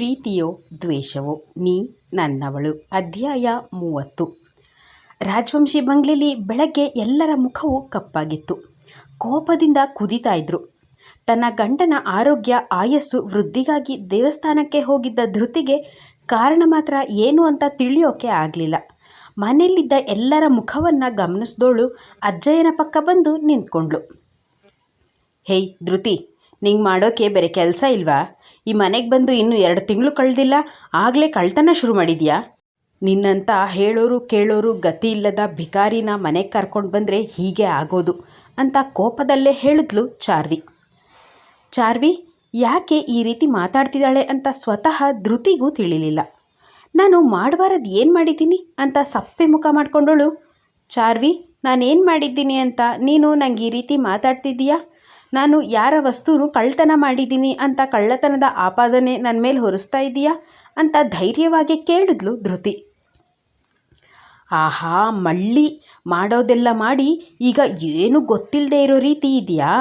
ಪ್ರೀತಿಯೋ ದ್ವೇಷವೋ ನೀ ನನ್ನವಳು. ಅಧ್ಯಾಯ ಮೂವತ್ತು. ರಾಜವಂಶಿ ಬಂಗ್ಲೆಲಿ ಬೆಳಗ್ಗೆ ಎಲ್ಲರ ಮುಖವು ಕಪ್ಪಾಗಿತ್ತು. ಕೋಪದಿಂದ ಕುದಿತಾ ಇದ್ರು. ತನ್ನ ಗಂಡನ ಆರೋಗ್ಯ, ಆಯಸ್ಸು ವೃದ್ಧಿಗಾಗಿ ದೇವಸ್ಥಾನಕ್ಕೆ ಹೋಗಿದ್ದ ಧೃತಿಗೆ ಕಾರಣ ಮಾತ್ರ ಏನು ಅಂತ ತಿಳಿಯೋಕೆ ಆಗಲಿಲ್ಲ. ಮನೆಯಲ್ಲಿದ್ದ ಎಲ್ಲರ ಮುಖವನ್ನು ಗಮನಿಸ್ದೋಳು ಅಜ್ಜಯ್ಯನ ಪಕ್ಕ ಬಂದು ನಿಂತ್ಕೊಂಡ್ಳು. ಹೇಯ್ ಧೃತಿ, ನಿಂಗೆ ಮಾಡೋಕ್ಕೆ ಬೇರೆ ಕೆಲಸ ಇಲ್ವಾ? ಈ ಮನೆಗೆ ಬಂದು ಇನ್ನೂ ಎರಡು ತಿಂಗಳು ಕಳೆದಿಲ್ಲ, ಆಗಲೇ ಕಳ್ತನ ಶುರು ಮಾಡಿದ್ಯಾ? ನಿನ್ನಂತ ಹೇಳೋರು ಕೇಳೋರು ಗತಿ ಇಲ್ಲದ ಭಿಕಾರಿನ ಮನೆಗೆ ಕರ್ಕೊಂಡು ಬಂದರೆ ಹೀಗೆ ಆಗೋದು ಅಂತ ಕೋಪದಲ್ಲೇ ಹೇಳಿದ್ಲು ಚಾರ್ವಿ. ಚಾರ್ವಿ, ಯಾಕೆ ಈ ರೀತಿ ಮಾತಾಡ್ತಿದ್ದಾಳೆ ಅಂತ ಸ್ವತಃ ಧೃತಿಗೂ ತಿಳಿಲಿಲ್ಲ. ನಾನು ಮಾಡಬಾರದು ಏನು ಮಾಡಿದ್ದೀನಿ ಅಂತ ಸಪ್ಪೆ ಮುಖ ಮಾಡ್ಕೊಂಡೋಳು. ಚಾರ್ವಿ, ನಾನೇನು ಮಾಡಿದ್ದೀನಿ ಅಂತ ನೀನು ನಂಗೆ ಈ ರೀತಿ ಮಾತಾಡ್ತಿದ್ದೀಯಾ? ನಾನು ಯಾರ ವಸ್ತುನು ಕಳ್ಳತನ ಮಾಡಿದ್ದೀನಿ ಅಂತ ಕಳ್ಳತನದ ಆಪಾದನೆ ನನ್ನ ಮೇಲೆ ಹೊರಿಸ್ತಾ ಇದೀಯಾ ಅಂತ ಧೈರ್ಯವಾಗಿ ಕೇಳಿದ್ಲು ಧೃತಿ. ಆಹಾ, ಮಳ್ಳಿ, ಮಾಡೋದೆಲ್ಲ ಮಾಡಿ ಈಗ ಏನು ಗೊತ್ತಿಲ್ಲದೆ ಇರೋ ರೀತಿ ಇದೆಯಾ?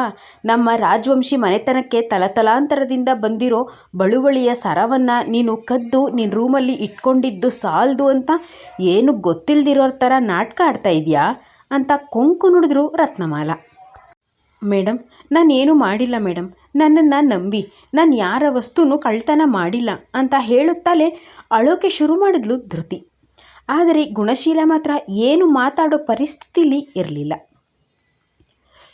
ನಮ್ಮ ರಾಜವಂಶಿ ಮನೆತನಕ್ಕೆ ತಲತಲಾಂತರದಿಂದ ಬಂದಿರೋ ಬಳುವಳಿಯ ಸರವನ್ನು ನೀನು ಕದ್ದು ನಿನ್ನ ರೂಮಲ್ಲಿ ಇಟ್ಕೊಂಡಿದ್ದು ಸಾಲದು ಅಂತ ಏನು ಗೊತ್ತಿಲ್ಲದಿರೋ ಥರ ನಾಟಕ ಆಡ್ತಾ ಇದೆಯಾ ಅಂತ ಕೊಂಕು ನುಡಿದ್ರು ರತ್ನಮಾಲ. ಮೇಡಮ್ ನಾನೇನು ಮಾಡಿಲ್ಲ ಮೇಡಮ್ ನನ್ನನ್ನು ನಂಬಿ. ನಾನು ಯಾರ ವಸ್ತುನೂ ಕಳ್ತನ ಮಾಡಿಲ್ಲ ಅಂತ ಹೇಳುತ್ತಲೇ ಅಳೋಕೆ ಶುರು ಮಾಡಿದ್ಲು ಧೃತಿ. ಆದರೆ ಗುಣಶೀಲ ಮಾತ್ರ ಏನು ಮಾತಾಡೋ ಪರಿಸ್ಥಿತಿಲಿ ಇರಲಿಲ್ಲ.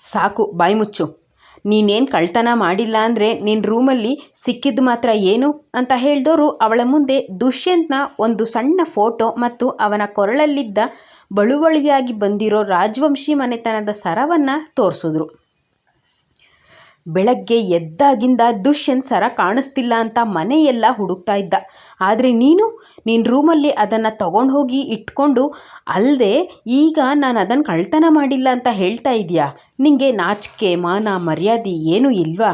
ಸಾಕು, ಬಾಯಿ ಮುಚ್ಚು. ನೀನೇನು ಕಳ್ತನ ಮಾಡಿಲ್ಲ ಅಂದರೆ ನಿನ್ನ ರೂಮಲ್ಲಿ ಸಿಕ್ಕಿದ್ದು ಮಾತ್ರ ಏನು ಅಂತ ಹೇಳಿದವರು ಅವಳ ಮುಂದೆ ದುಷ್ಯಂತ್ನ ಒಂದು ಸಣ್ಣ ಫೋಟೋ ಮತ್ತು ಅವನ ಕೊರಳಲ್ಲಿದ್ದ ಬಳುವಳಿಯಾಗಿ ಬಂದಿರೋ ರಾಜವಂಶಿ ಮನೆತನದ ಸರವನ್ನು ತೋರಿಸಿದ್ರು. ಬೆಳಗ್ಗೆ ಎದ್ದಾಗಿಂದ ದುಷ್ಯಂತ್ ಸರ ಕಾಣಿಸ್ತಿಲ್ಲ ಅಂತ ಮನೆಯೆಲ್ಲ ಹುಡುಕ್ತಾ ಇದ್ದ. ಆದರೆ ನೀನು ನಿನ್ನ ರೂಮಲ್ಲಿ ಅದನ್ನು ತಗೊಂಡು ಹೋಗಿ ಇಟ್ಕೊಂಡು ಅಲ್ಲದೆ ಈಗ ನಾನು ಅದನ್ನು ಕಳ್ತನ ಮಾಡಿಲ್ಲ ಅಂತ ಹೇಳ್ತಾ ಇದೆಯಾ? ನಿಂಗೆ ನಾಚಿಕೆ, ಮಾನ, ಮರ್ಯಾದೆ ಏನೂ ಇಲ್ವಾ?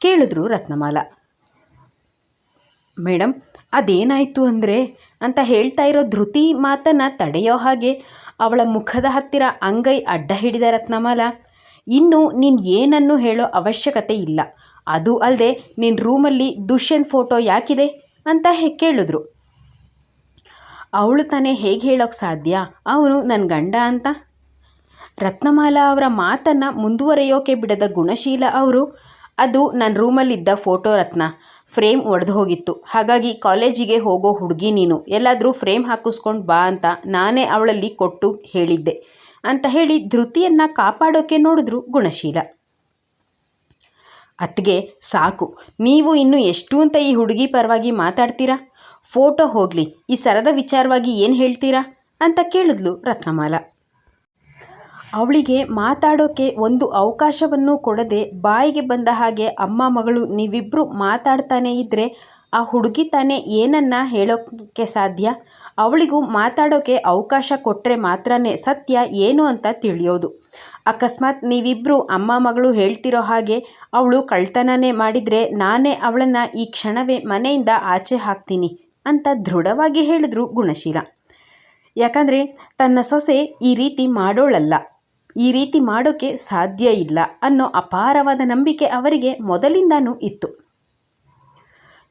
ಕೇಳಿದ್ರು ರತ್ನಮಾಲ. ಮೇಡಮ್ ಅದೇನಾಯಿತು ಅಂದರೆ, ಅಂತ ಹೇಳ್ತಾ ಇರೋ ಧೃತಿ ಮಾತನ್ನು ತಡೆಯೋ ಹಾಗೆ ಅವಳ ಮುಖದ ಹತ್ತಿರ ಅಂಗೈ ಅಡ್ಡ ಹಿಡಿದ ರತ್ನಮಾಲ. ಇನ್ನು ನೀನು ಏನನ್ನು ಹೇಳೋ ಅವಶ್ಯಕತೆ ಇಲ್ಲ. ಅದು ಅಲ್ಲದೆ ನಿನ್ನ ರೂಮಲ್ಲಿ ದುಷ್ಯಂತ್ ಫೋಟೋ ಯಾಕಿದೆ? ಅಂತ ಕೇಳಿದ್ರು. ಅವಳು ತಾನೇ ಹೇಗೆ ಹೇಳೋಕ್ಕೆ ಸಾಧ್ಯ? ಅವನು ನನ್ನ ಗಂಡ ಅಂತ? ರತ್ನಮಾಲಾ ಅವರ ಮಾತನ್ನು ಮುಂದುವರೆಯೋಕೆ ಬಿಡದ ಗುಣಶೀಲ ಅವರು, ಅದು ನನ್ನ ರೂಮಲ್ಲಿದ್ದ ಫೋಟೋ ರತ್ನ. ಫ್ರೇಮ್ ಒಡೆದು ಹೋಗಿತ್ತು ಹಾಗಾಗಿ ಕಾಲೇಜಿಗೆ ಹೋಗೋ ಹುಡುಗಿ ನೀನು. ಎಲ್ಲಾದರೂ ಫ್ರೇಮ್ ಹಾಕಿಸ್ಕೊಂಡು ಬಾ ಅಂತ ನಾನೇ ಅವಳಲ್ಲಿ ಕೊಟ್ಟು ಹೇಳಿದ್ದೆ. ಅಂತ ಹೇಳಿ ಧೃತಿಯನ್ನು ಕಾಪಾಡೋಕೆ ನೋಡಿದ್ರು ಗುಣಶೀಲ. ಅತ್ತಿಗೆ, ಸಾಕು. ನೀವು ಇನ್ನು ಎಷ್ಟು ಅಂತ ಈ ಹುಡುಗಿ ಪರವಾಗಿ ಮಾತಾಡ್ತೀರಾ? ಫೋಟೋ ಹೋಗಲಿ. ಈ ಸರದ ವಿಚಾರವಾಗಿ ಏನು ಹೇಳ್ತೀರಾ? ಅಂತ ಕೇಳಿದ್ಲು ರತ್ನಮಾಲ. ಅವಳಿಗೆ ಮಾತಾಡೋಕೆ ಒಂದು ಅವಕಾಶವನ್ನು ಕೊಡದೆ ಬಾಯಿಗೆ ಬಂದ ಹಾಗೆ ಅಮ್ಮ ಮಗಳು ನೀವಿಬ್ಬರು ಮಾತಾಡ್ತಾನೆ ಇದ್ದರೆ ಆ ಹುಡುಗಿ ತಾನೇ ಏನನ್ನ ಹೇಳೋಕ್ಕೆ ಸಾಧ್ಯ? ಅವಳಿಗೂ ಮಾತಾಡೋಕ್ಕೆ ಅವಕಾಶ ಕೊಟ್ಟರೆ ಮಾತ್ರನೇ ಸತ್ಯ ಏನು ಅಂತ ತಿಳಿಯೋದು. ಅಕಸ್ಮಾತ್ ನೀವಿಬ್ಬರು ಅಮ್ಮ ಮಗಳು ಹೇಳ್ತಿರೋ ಹಾಗೆ ಅವಳು ಕಳ್ತನನೇ ಮಾಡಿದರೆ ನಾನೇ ಅವಳನ್ನು ಈ ಕ್ಷಣವೇ ಮನೆಯಿಂದ ಆಚೆ ಹಾಕ್ತೀನಿ ಅಂತ ದೃಢವಾಗಿ ಹೇಳಿದ್ರು ಗುಣಶೀಲ. ಯಾಕಂದರೆ ತನ್ನ ಸೊಸೆ ಈ ರೀತಿ ಮಾಡೋಳಲ್ಲ. ಈ ರೀತಿ ಮಾಡೋಕ್ಕೆ ಸಾಧ್ಯ ಇಲ್ಲ ಅನ್ನೋ ಅಪಾರವಾದ ನಂಬಿಕೆ ಅವರಿಗೆ ಮೊದಲಿಂದನೂ ಇತ್ತು.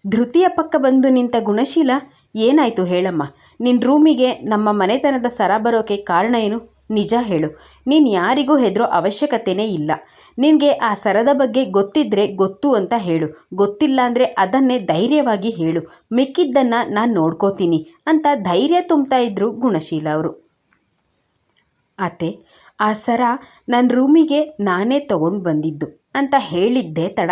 ಧೃತಿಯ ಪಕ್ಕ ಬಂದು ನಿಂತ ಗುಣಶೀಲ, ಏನಾಯಿತು ಹೇಳಮ್ಮ? ನಿನ್ನ ರೂಮಿಗೆ ನಮ್ಮ ಮನೆತನದ ಸರ ಬರೋಕೆ ಕಾರಣ ಏನು? ನಿಜ ಹೇಳು. ನೀನು ಯಾರಿಗೂ ಹೆದರೋ ಅವಶ್ಯಕತೆಯೇ ಇಲ್ಲ. ನಿನಗೆ ಆ ಸರದ ಬಗ್ಗೆ ಗೊತ್ತಿದ್ದರೆ ಗೊತ್ತು ಅಂತ ಹೇಳು. ಗೊತ್ತಿಲ್ಲ ಅಂದರೆ ಅದನ್ನೇ ಧೈರ್ಯವಾಗಿ ಹೇಳು. ಮಿಕ್ಕಿದ್ದನ್ನು ನಾನು ನೋಡ್ಕೋತೀನಿ ಅಂತ ಧೈರ್ಯ ತುಂಬ್ತಾ ಇದ್ರು ಗುಣಶೀಲ ಅವರು. ಅತ್ತೆ, ಆ ಸರ ನನ್ನ ರೂಮಿಗೆ ನಾನೇ ತಗೊಂಡು ಬಂದಿದ್ದು ಅಂತ ಹೇಳಿದ್ದೆ ತಡ.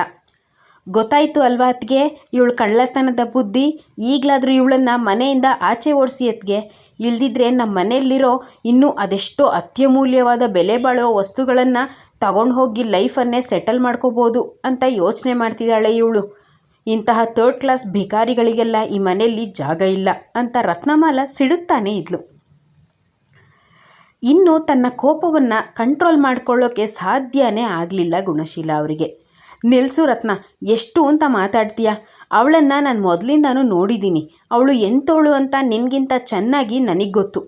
ಗೊತ್ತಾಯಿತು ಅಲ್ವಾ ಅತ್ತಿಗೆ? ಇವಳು ಕಳ್ಳತನದ ಬುದ್ಧಿ. ಈಗಲಾದರೂ ಇವಳನ್ನು ಮನೆಯಿಂದ ಆಚೆ ಓಡಿಸಿ ಅತ್ತಿಗೆ. ಇಲ್ದಿದ್ರೆ ನಮ್ಮ ಮನೆಯಲ್ಲಿರೋ ಇನ್ನೂ ಅದೆಷ್ಟೋ ಅತ್ಯಮೂಲ್ಯವಾದ ಬೆಲೆ ಬಾಳೋ ವಸ್ತುಗಳನ್ನು ತಗೊಂಡು ಹೋಗಿ ಲೈಫನ್ನೇ ಸೆಟಲ್ ಮಾಡ್ಕೋಬೋದು ಅಂತ ಯೋಚನೆ ಮಾಡ್ತಿದ್ದಾಳೆ ಇವಳು. ಇಂತಹ ಥರ್ಡ್ ಕ್ಲಾಸ್ ಭಿಕಾರಿಗಳಿಗೆಲ್ಲ ಈ ಮನೆಯಲ್ಲಿ ಜಾಗ ಇಲ್ಲ ಅಂತ ರತ್ನಮಾಲ ಸಿಡುತ್ತಾನೆ ಇದ್ಲು. ಇನ್ನು ತನ್ನ ಕೋಪವನ್ನು ಕಂಟ್ರೋಲ್ ಮಾಡ್ಕೊಳ್ಳೋಕೆ ಸಾಧ್ಯನೇ ಆಗಲಿಲ್ಲ ಗುಣಶೀಲ ಅವರಿಗೆ. ನಿಲ್ಸು ರತ್ನ, ಎಷ್ಟು ಅಂತ ಮಾತಾಡ್ತೀಯ? ಅವಳನ್ನು ನಾನು ಮೊದಲಿಂದನೂ ನೋಡಿದ್ದೀನಿ ಅವಳು ಎಂಥವಳು ಅಂತ ನಿನಗಿಂತ ಚೆನ್ನಾಗಿ ನನಗೆ ಗೊತ್ತು.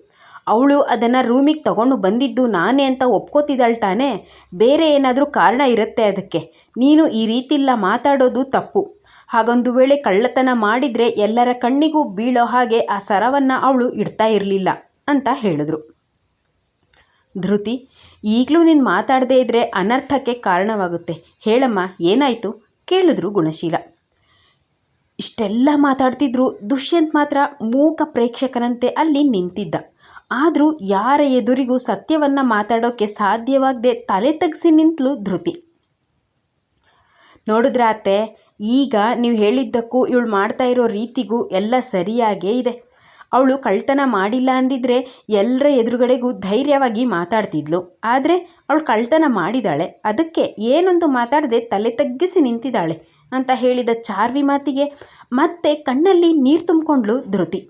ಅವಳು ಅದನ್ನು ರೂಮಿಗೆ ತಗೊಂಡು ಬಂದಿದ್ದು ನಾನೇ ಅಂತ ಒಪ್ಕೋತಿದ್ದಾಳೆ ತಾನೇ? ಬೇರೆ ಏನಾದರೂ ಕಾರಣ ಇರುತ್ತೆ ಅದಕ್ಕೆ. ನೀನು ಈ ರೀತಿಲ್ಲ ಮಾತಾಡೋದು ತಪ್ಪು. ಹಾಗೊಂದು ವೇಳೆ ಕಳ್ಳತನ ಮಾಡಿದರೆ ಎಲ್ಲರ ಕಣ್ಣಿಗೂ ಬೀಳೋ ಹಾಗೆ ಆ ಸರವನ್ನು ಅವಳು ಇಡ್ತಾ ಇರಲಿಲ್ಲ ಅಂತ ಹೇಳಿದ್ರು. ಧೃತಿ ಈಗಲೂ ನೀನು ಮಾತಾಡದೇ ಇದ್ದರೆ ಅನರ್ಥಕ್ಕೆ ಕಾರಣವಾಗುತ್ತೆ. ಹೇಳಮ್ಮ, ಏನಾಯಿತು? ಕೇಳಿದ್ರು ಗುಣಶೀಲ. ಇಷ್ಟೆಲ್ಲ ಮಾತಾಡ್ತಿದ್ರು ದುಷ್ಯಂತ್ ಮಾತ್ರ ಮೂಕ ಪ್ರೇಕ್ಷಕನಂತೆ ಅಲ್ಲಿ ನಿಂತಿದ್ದ. ಆದರೂ ಯಾರ ಎದುರಿಗೂ ಸತ್ಯವನ್ನು ಮಾತಾಡೋಕ್ಕೆ ಸಾಧ್ಯವಾಗದೆ ತಲೆ ತಗ್ಸಿ ನಿಂತಲು ಧೃತಿ. ನೋಡಿದ್ರೆ ಅತ್ತೆ ಈಗ ನೀವು ಹೇಳಿದ್ದಕ್ಕೂ ಇವಳು ಮಾಡ್ತಾ ಇರೋ ರೀತಿಗೂ ಎಲ್ಲ ಸರಿಯಾಗೇ ಇದೆ. ಅವಳು ಕಳ್ತನ ಮಾಡಿಲ್ಲ ಅಂದಿದ್ರೆ ಎಲ್ಲರ ಎದುರುಗಡೆಗೂ ಧೈರ್ಯವಾಗಿ ಮಾತಾಡ್ತಿದ್ಲು. ಆದರೆ ಅವಳು ಕಳ್ತನ ಮಾಡಿದಾಳೆ. ಅದಕ್ಕೆ ಏನೊಂದು ಮಾತಾಡದೆ ತಲೆ ತಗ್ಗಿಸಿ ನಿಂತಿದ್ದಾಳೆ ಅಂತ ಹೇಳಿದ ಚಾರ್ವಿ ಮಾತಿಗೆ ಮತ್ತೆ ಕಣ್ಣಲ್ಲಿ ನೀರು ತುಂಬಿಕೊಂಡ್ಲು ಧೃತಿ.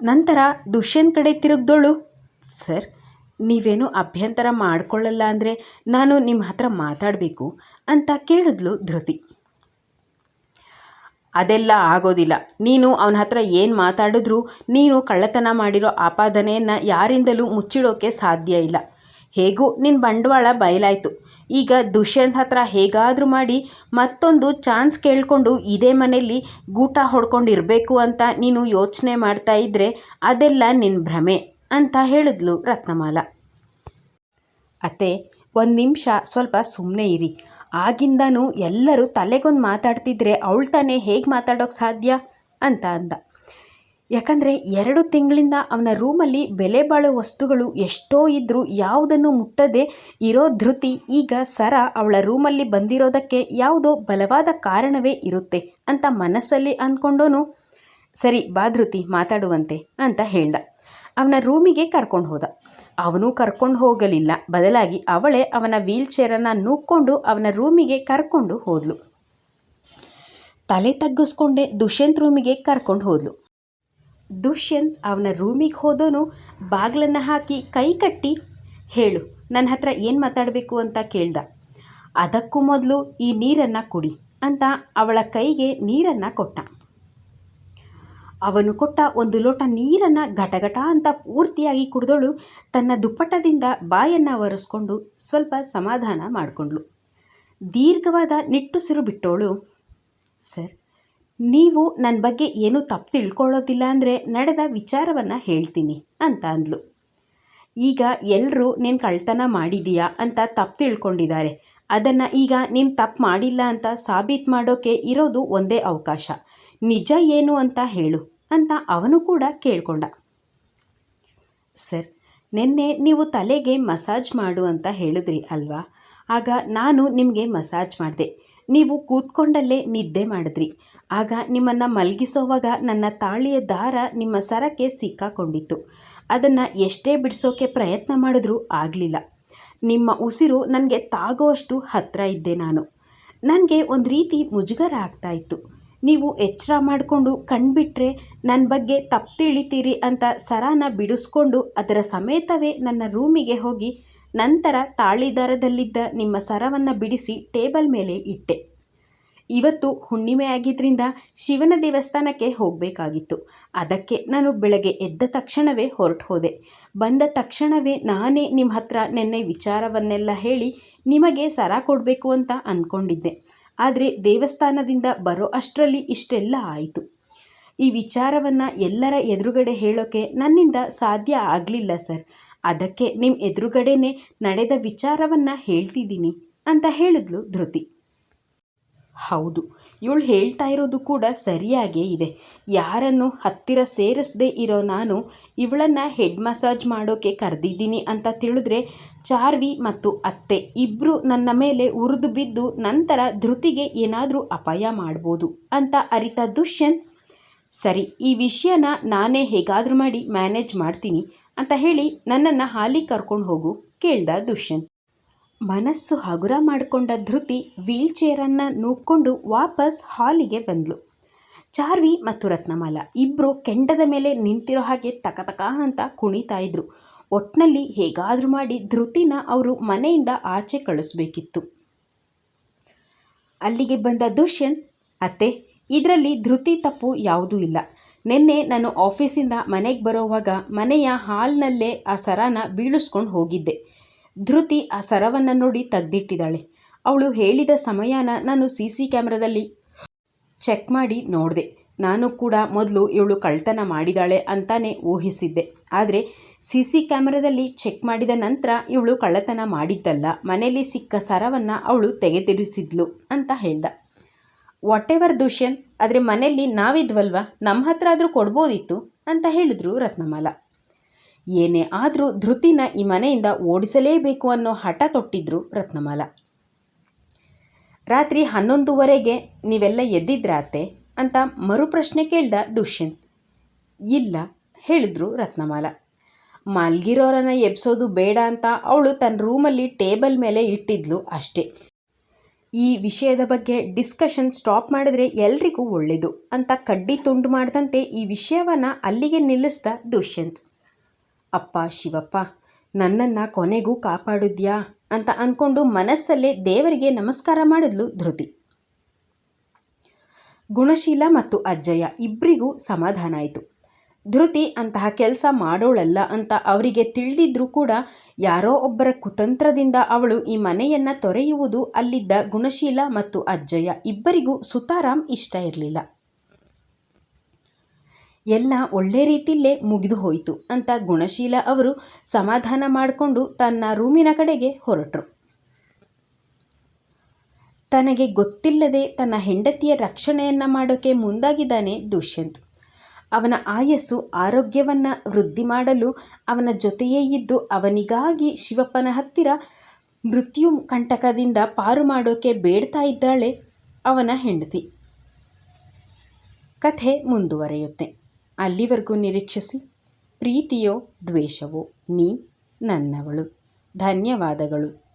ನಂತರ ದುಷ್ಯನ್ ಕಡೆ ತಿರುಗ್ದೋಳು, ಸರ್, ನೀವೇನು ಅಭ್ಯಂತರ ಮಾಡ್ಕೊಳ್ಳಲ್ಲ ಅಂದರೆ ನಾನು ನಿಮ್ಮ ಹತ್ರ ಮಾತಾಡಬೇಕು ಅಂತ ಕೇಳಿದ್ಲು ಧೃತಿ. ಅದೆಲ್ಲ ಆಗೋದಿಲ್ಲ. ನೀನು ಅವನ ಹತ್ರ ಏನು ಮಾತಾಡಿದ್ರೂ ನೀನು ಕಳ್ಳತನ ಮಾಡಿರೋ ಆಪಾದನೆಯನ್ನು ಯಾರಿಂದಲೂ ಮುಚ್ಚಿಡೋಕ್ಕೆ ಸಾಧ್ಯ ಇಲ್ಲ. ಹೇಗೂ ನಿನ್ನ ಬಂಡವಾಳ ಬಯಲಾಯಿತು. ಈಗ ದುಷ್ಯಂತ್ ಹತ್ರ ಹೇಗಾದರೂ ಮಾಡಿ ಮತ್ತೊಂದು ಚಾನ್ಸ್ ಕೇಳಿಕೊಂಡು ಇದೇ ಮನೆಯಲ್ಲಿ ಗೂಟ ಹೊಡ್ಕೊಂಡಿರಬೇಕು ಅಂತ ನೀನು ಯೋಚನೆ ಮಾಡ್ತಾ ಇದ್ದರೆ ಅದೆಲ್ಲ ನಿನ್ನ ಭ್ರಮೆ ಅಂತ ಹೇಳಿದ್ಲು ರತ್ನಮಾಲ. ಅತ್ತೆ, ಒಂದು ನಿಮಿಷ ಸ್ವಲ್ಪ ಸುಮ್ಮನೆ ಇರಿ. ಆಗಿಂದನೂ ಎಲ್ಲರೂ ತಲೆಗೊಂದು ಮಾತಾಡ್ತಿದ್ರೆ ಅವಳು ತಾನೇ ಹೇಗೆ ಮಾತಾಡೋಕೆ ಸಾಧ್ಯ? ಅಂತ ಅಂದ. ಯಾಕಂದರೆ ಎರಡು ತಿಂಗಳಿಂದ ಅವನ ರೂಮಲ್ಲಿ ಬೆಲೆ ಬಾಳೋ ವಸ್ತುಗಳು ಎಷ್ಟೋ ಇದ್ದರೂ ಯಾವುದನ್ನು ಮುಟ್ಟದೆ ಇರೋ ಧೃತಿ ಈಗ ಸರ ಅವಳ ರೂಮಲ್ಲಿ ಬಂದಿರೋದಕ್ಕೆ ಯಾವುದೋ ಬಲವಾದ ಕಾರಣವೇ ಇರುತ್ತೆ ಅಂತ ಮನಸ್ಸಲ್ಲಿ ಅಂದ್ಕೊಂಡೋನು ಸರಿ ಬಾ ಧೃತಿ, ಮಾತಾಡುವಂತೆ, ಅಂತ ಹೇಳ್ದ. ಅವನ ರೂಮಿಗೆ ಕರ್ಕೊಂಡು ಹೋದ. ಅವನು ಕರ್ಕೊಂಡು ಹೋಗಲಿಲ್ಲ. ಬದಲಾಗಿ ಅವಳೇ ಅವನ ವೀಲ್ಚೇರನ್ನು ನೂಕ್ಕೊಂಡು ಅವನ ರೂಮಿಗೆ ಕರ್ಕೊಂಡು ಹೋದ್ಲು. ತಲೆ ತಗ್ಗಿಸ್ಕೊಂಡೆ ದುಷ್ಯಂತ್ ರೂಮಿಗೆ ಕರ್ಕೊಂಡು ಹೋದ್ಲು. ದುಷ್ಯಂತ್ ಅವನ ರೂಮಿಗೆ ಹೋದೋನು ಬಾಗಿಲನ್ನು ಹಾಕಿ ಕೈ ಕಟ್ಟಿ, ಹೇಳು ನನ್ನ ಹತ್ರ ಏನು ಮಾತಾಡಬೇಕು ಅಂತ ಕೇಳ್ದ? ಅದಕ್ಕೂ ಮೊದಲು ಈ ನೀರನ್ನು ಕುಡಿ ಅಂತ ಅವಳ ಕೈಗೆ ನೀರನ್ನು ಕೊಟ್ಟ. ಅವನು ಕೊಟ್ಟ ಒಂದು ಲೋಟ ನೀರನ್ನು ಘಟಘಟ ಅಂತ ಪೂರ್ತಿಯಾಗಿ ಕುಡಿದೋಳು ತನ್ನ ದುಪ್ಪಟ್ಟದಿಂದ ಬಾಯನ್ನು ಒರೆಸ್ಕೊಂಡು ಸ್ವಲ್ಪ ಸಮಾಧಾನ ಮಾಡಿಕೊಂಡ್ಳು. ದೀರ್ಘವಾದ ನಿಟ್ಟುಸಿರು ಬಿಟ್ಟೋಳು, ಸರ್, ನೀವು ನನ್ನ ಬಗ್ಗೆ ಏನೂ ತಪ್ಪು ತಿಳ್ಕೊಳ್ಳೋದಿಲ್ಲ ಅಂದರೆ ನಡೆದ ವಿಚಾರವನ್ನು ಹೇಳ್ತೀನಿ ಅಂತ ಅಂದ್ಲು. ಈಗ ಎಲ್ಲರೂ ನೀನು ಕಳ್ತನ ಮಾಡಿದೀಯಾ ಅಂತ ತಪ್ಪು ತಿಳ್ಕೊಂಡಿದ್ದಾರೆ. ಅದನ್ನು ಈಗ ನೀನು ತಪ್ಪು ಮಾಡಿಲ್ಲ ಅಂತ ಸಾಬೀತು ಮಾಡೋಕ್ಕೆ ಇರೋದು ಒಂದೇ ಅವಕಾಶ. ನಿಜ ಏನು ಅಂತ ಹೇಳು ಅಂತ ಅವನು ಕೂಡ ಕೇಳಿಕೊಂಡ. ಸರ್, ನಿನ್ನೆ ನೀವು ತಲೆಗೆ ಮಸಾಜ್ ಮಾಡು ಅಂತ ಹೇಳಿದ್ರಿ ಅಲ್ವಾ? ಆಗ ನಾನು ನಿಮಗೆ ಮಸಾಜ್ ಮಾಡಿದೆ. ನೀವು ಕೂತ್ಕೊಂಡಲ್ಲೇ ನಿದ್ದೆ ಮಾಡಿದ್ರಿ. ಆಗ ನಿಮ್ಮನ್ನು ಮಲಗಿಸೋವಾಗ ನನ್ನ ತಾಳಿಯ ದಾರ ನಿಮ್ಮ ಸರಕ್ಕೆ ಸಿಕ್ಕಾಕೊಂಡಿತ್ತು. ಅದನ್ನು ಎಷ್ಟೇ ಬಿಡಿಸೋಕೆ ಪ್ರಯತ್ನ ಮಾಡಿದ್ರೂ ಆಗಲಿಲ್ಲ. ನಿಮ್ಮ ಉಸಿರು ನನಗೆ ತಾಗೋವಷ್ಟು ಹತ್ತಿರ ಇದ್ದೆ ನಾನು. ನನಗೆ ಒಂದು ರೀತಿ ಮುಜುಗರ ಆಗ್ತಾ ಇತ್ತು. ನೀವು ಎಚ್ಚರ ಮಾಡಿಕೊಂಡು ಕಣ್ಬಿಟ್ರೆ ನನ್ನ ಬಗ್ಗೆ ತಪ್ಪು ತಿಳಿತೀರಿ ಅಂತ ಸರಾನ ಬಿಡಿಸ್ಕೊಂಡು ಅದರ ಸಮೇತವೇ ನನ್ನ ರೂಮಿಗೆ ಹೋಗಿ ನಂತರ ತಾಳಿದಾರದಲ್ಲಿದ್ದ ನಿಮ್ಮ ಸರವನ್ನು ಬಿಡಿಸಿ ಟೇಬಲ್ ಮೇಲೆ ಇಟ್ಟೆ. ಇವತ್ತು ಹುಣ್ಣಿಮೆ ಆಗಿದ್ದರಿಂದ ಶಿವನ ದೇವಸ್ಥಾನಕ್ಕೆ ಹೋಗಬೇಕಾಗಿತ್ತು. ಅದಕ್ಕೆ ನಾನು ಬೆಳಗ್ಗೆ ಎದ್ದ ತಕ್ಷಣವೇ ಹೊರಟು ಹೋದೆ ಬಂದ ತಕ್ಷಣವೇ ನಾನೇ ನಿಮ್ಮ ಹತ್ರ ನಿನ್ನೆ ವಿಚಾರವನ್ನೆಲ್ಲ ಹೇಳಿ ನಿಮಗೆ ಸರ ಕೊಡಬೇಕು ಅಂತ ಅಂದ್ಕೊಂಡಿದ್ದೆ ಆದರೆ ದೇವಸ್ಥಾನದಿಂದ ಬರೋ ಅಷ್ಟರಲ್ಲಿ ಇಷ್ಟೆಲ್ಲ ಆಯಿತು. ಈ ವಿಚಾರವನ್ನು ಎಲ್ಲರ ಎದುರುಗಡೆ ಹೇಳೋಕ್ಕೆ ನನ್ನಿಂದ ಸಾಧ್ಯ ಆಗಲಿಲ್ಲ ಸರ್. ಅದಕ್ಕೆ ನಿಮ್ಮ ಎದುರುಗಡೆನೇ ನಡೆದ ವಿಚಾರವನ್ನು ಹೇಳ್ತಿದ್ದೀನಿ ಅಂತ ಹೇಳಿದ್ಲು ಧೃತಿ. ಹೌದು. ಇವಳು ಹೇಳ್ತಾ ಇರೋದು ಕೂಡ ಸರಿಯಾಗೇ ಇದೆ. ಯಾರನ್ನು ಹತ್ತಿರ ಸೇರಿಸದೇ ಇರೋ ನಾನು ಇವಳನ್ನು ಹೆಡ್ ಮಸಾಜ್ ಮಾಡೋಕ್ಕೆ ಕರೆದಿದ್ದೀನಿ ಅಂತ ತಿಳಿದ್ರೆ ಚಾರ್ವಿ ಮತ್ತು ಅತ್ತೆ ಇಬ್ಬರು ನನ್ನ ಮೇಲೆ ಉರಿದು ಬಿದ್ದು ನಂತರ ಧೃತಿಗೆ ಏನಾದರೂ ಅಪಾಯ ಮಾಡ್ಬೋದು ಅಂತ ಅರಿತ ದುಷ್ಯಂತ್ ಸರಿ, ಈ ವಿಷಯನ ನಾನೇ ಹೇಗಾದರೂ ಮಾಡಿ ಮ್ಯಾನೇಜ್ ಮಾಡ್ತೀನಿ ಅಂತ ಹೇಳಿ ನನ್ನನ್ನು ಹಾಲಿಗೆ ಕರ್ಕೊಂಡು ಹೋಗು, ಕೇಳ್ದ ದುಷ್ಯಂತ್ ಮನಸ್ಸು ಹಗುರ ಮಾಡಿಕೊಂಡ ಧೃತಿ ವೀಲ್ಚೇರನ್ನು ನೂಕ್ಕೊಂಡು ವಾಪಸ್ ಹಾಲಿಗೆ ಬಂದ್ಲು. ಚಾರ್ವಿ ಮತ್ತು ರತ್ನಮಾಲ ಇಬ್ಬರು ಕೆಂಡದ ಮೇಲೆ ನಿಂತಿರೋ ಹಾಗೆ ತಕತಕ ಅಂತ ಕುಣಿತಾ ಇದ್ರು. ಒಟ್ನಲ್ಲಿ ಹೇಗಾದರೂ ಮಾಡಿ ಧೃತಿನ ಅವರು ಮನೆಯಿಂದ ಆಚೆ ಕಳಿಸ್ಬೇಕಿತ್ತು. ಅಲ್ಲಿಗೆ ಬಂದ ದುಷ್ಯಂತ್ ಅತ್ತೆ, ಇದರಲ್ಲಿ ಧೃತಿ ತಪ್ಪು ಯಾವುದೂ ಇಲ್ಲ. ನಿನ್ನೆ ನಾನು ಆಫೀಸಿಂದ ಮನೆಗೆ ಬರೋವಾಗ ಮನೆಯ ಹಾಲ್ನಲ್ಲೇ ಆ ಸರಾನ ಬೀಳಿಸ್ಕೊಂಡು ಹೋಗಿದ್ದೆ. ಧೃತಿ ಆ ಸರವನ್ನು ನೋಡಿ ತೆಗ್ದಿಟ್ಟಿದ್ದಾಳೆ. ಅವಳು ಹೇಳಿದ ಸಮಯನ ನಾನು ಸಿ ಸಿ ಕ್ಯಾಮ್ರಾದಲ್ಲಿ ಚೆಕ್ ಮಾಡಿ ನೋಡಿದೆ. ನಾನು ಕೂಡ ಮೊದಲು ಇವಳು ಕಳ್ತನ ಮಾಡಿದಾಳೆ ಅಂತಾನೆ ಊಹಿಸಿದ್ದೆ. ಆದರೆ ಸಿ ಸಿ ಕ್ಯಾಮ್ರಾದಲ್ಲಿ ಚೆಕ್ ಮಾಡಿದ ನಂತರ ಇವಳು ಕಳ್ಳತನ ಮಾಡಿದ್ದಲ್ಲ, ಮನೆಯಲ್ಲಿ ಸಿಕ್ಕ ಸರವನ್ನು ಅವಳು ತೆಗೆದಿರಿಸಿದ್ಲು ಅಂತ ಹೇಳ್ದ. ವಾಟ್ ಎವರ್ ದುಷ್ಯನ್ ಆದರೆ ಮನೆಯಲ್ಲಿ ನಾವಿದ್ವಲ್ವ? ನಮ್ಮ ಹತ್ರ ಆದರೂ ಕೊಡ್ಬೋದಿತ್ತು ಅಂತ ಹೇಳಿದ್ರು ರತ್ನಮಾಲ. ಏನೇ ಆದರೂ ಧೃತಿನ ಈ ಮನೆಯಿಂದ ಓಡಿಸಲೇಬೇಕು ಅನ್ನೋ ಹಠ ತೊಟ್ಟಿದ್ರು ರತ್ನಮಾಲ. ರಾತ್ರಿ ಹನ್ನೊಂದುವರೆಗೆ ನೀವೆಲ್ಲ ಎದ್ದಿದ್ರಾತೆ ಅಂತ ಮರುಪ್ರಶ್ನೆ ಕೇಳ್ದ ದುಷ್ಯಂತ್. ಇಲ್ಲ, ಹೇಳಿದ್ರು ರತ್ನಮಾಲ. ಮಲ್ಗಿರೋರನ್ನ ಎಬ್ಸೋದು ಬೇಡ ಅಂತ ಅವಳು ತನ್ನ ರೂಮಲ್ಲಿ ಟೇಬಲ್ ಮೇಲೆ ಇಟ್ಟಿದ್ಲು ಅಷ್ಟೇ. ಈ ವಿಷಯದ ಬಗ್ಗೆ ಡಿಸ್ಕಷನ್ ಸ್ಟಾಪ್ ಮಾಡಿದ್ರೆ ಎಲ್ರಿಗೂ ಒಳ್ಳೆಯದು ಅಂತ ಕಡ್ಡಿ ತುಂಡು ಮಾಡಿದಂತೆ ಈ ವಿಷಯವನ್ನು ಅಲ್ಲಿಗೆ ನಿಲ್ಲಿಸ್ದ ದುಷ್ಯಂತ್. ಅಪ್ಪ, ಶಿವಪ್ಪ, ನನ್ನನ್ನು ಕೊನೆಗೂ ಕಾಪಾಡಿದ್ಯಾ ಅಂತ ಅಂದ್ಕೊಂಡು ಮನಸ್ಸಲ್ಲೇ ದೇವರಿಗೆ ನಮಸ್ಕಾರ ಮಾಡಿದ್ಲು ಧೃತಿ. ಗುಣಶೀಲ ಮತ್ತು ಅಜ್ಜಯ್ಯ ಇಬ್ಬರಿಗೂ ಸಮಾಧಾನ ಆಯಿತು. ಧೃತಿ ಅಂತಹ ಕೆಲಸ ಮಾಡೋಳಲ್ಲ ಅಂತ ಅವರಿಗೆ ತಿಳಿದಿದ್ರೂ ಕೂಡ ಯಾರೋ ಒಬ್ಬರ ಕುತಂತ್ರದಿಂದ ಅವಳು ಈ ಮನೆಯನ್ನು ತೊರೆಯುವುದು ಅಲ್ಲಿದ್ದ ಗುಣಶೀಲ ಮತ್ತು ಅಜ್ಜಯ್ಯ ಇಬ್ಬರಿಗೂ ಸುತಾರಾಮ್ ಇಷ್ಟ ಇರಲಿಲ್ಲ. ಎಲ್ಲ ಒಳ್ಳೆ ರೀತಿಯಲ್ಲೇ ಮುಗಿದು ಹೋಯಿತು ಅಂತ ಗುಣಶೀಲ ಅವರು ಸಮಾಧಾನ ಮಾಡಿಕೊಂಡು ತನ್ನ ರೂಮಿನ ಕಡೆಗೆ ಹೊರಟರು. ತನಗೆ ಗೊತ್ತಿಲ್ಲದೆ ತನ್ನ ಹೆಂಡತಿಯ ರಕ್ಷಣೆಯನ್ನು ಮಾಡೋಕ್ಕೆ ಮುಂದಾಗಿದ್ದಾನೆ ದುಷ್ಯಂತ್. ಅವನ ಆಯಸ್ಸು ಆರೋಗ್ಯವನ್ನು ವೃದ್ಧಿ ಮಾಡಲು ಅವನ ಜೊತೆಯೇ ಇದ್ದು ಅವನಿಗಾಗಿ ಶಿವಪ್ಪನ ಹತ್ತಿರ ಮೃತ್ಯು ಕಂಟಕದಿಂದ ಪಾರು ಮಾಡೋಕೆ ಬೇಡ್ತಾ ಇದ್ದಾಳೆ ಅವನ ಹೆಂಡತಿ. ಕಥೆ ಮುಂದುವರೆಯುತ್ತೆ. ಅಲ್ಲಿವರೆಗೂ ನಿರೀಕ್ಷಿಸಿ. ಪ್ರೀತಿಯೋ ದ್ವೇಷವೋ ನೀ ನನ್ನವಳು. ಧನ್ಯವಾದಗಳು.